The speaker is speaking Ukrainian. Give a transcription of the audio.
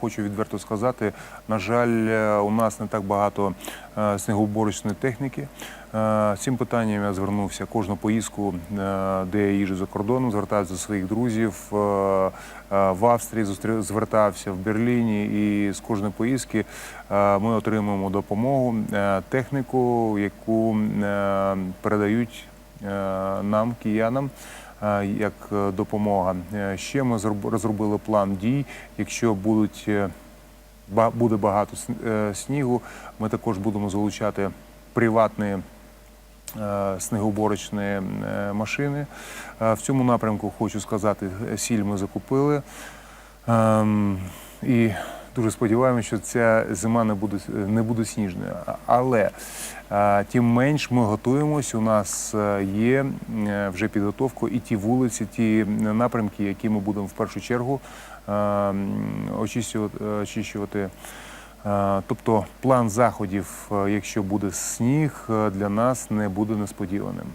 Хочу відверто сказати, на жаль, е, у нас не так багато е, снігоуборочної техніки. Е, Цим питанням я звернувся кожну поїздку, де я їжджу за кордоном, звертаюся до своїх друзів. В Австрії звертався в Берліні, і з кожної поїздки ми отримуємо допомогу, техніку, яку передають нам, киянам, як е, допомога. Е, Ще ми зроб- розробили план дій. Якщо будуть е, буде багато е, снігу, ми також будемо залучати приватні е, снегоуборочні е, машини. Е, В цьому напрямку хочу сказати, е, сіль ми закупили. Ем, І дуже сподіваємося, що ця зима не буде, не буде сніжною. Але тим менш ми готуємось. У нас е, є е, вже підготовка і ті вулиці, ті напрямки, які ми будемо в першу чергу е, очищувати. очищувати. Тобто план заходів, якщо буде сніг, для нас не буде несподіваним.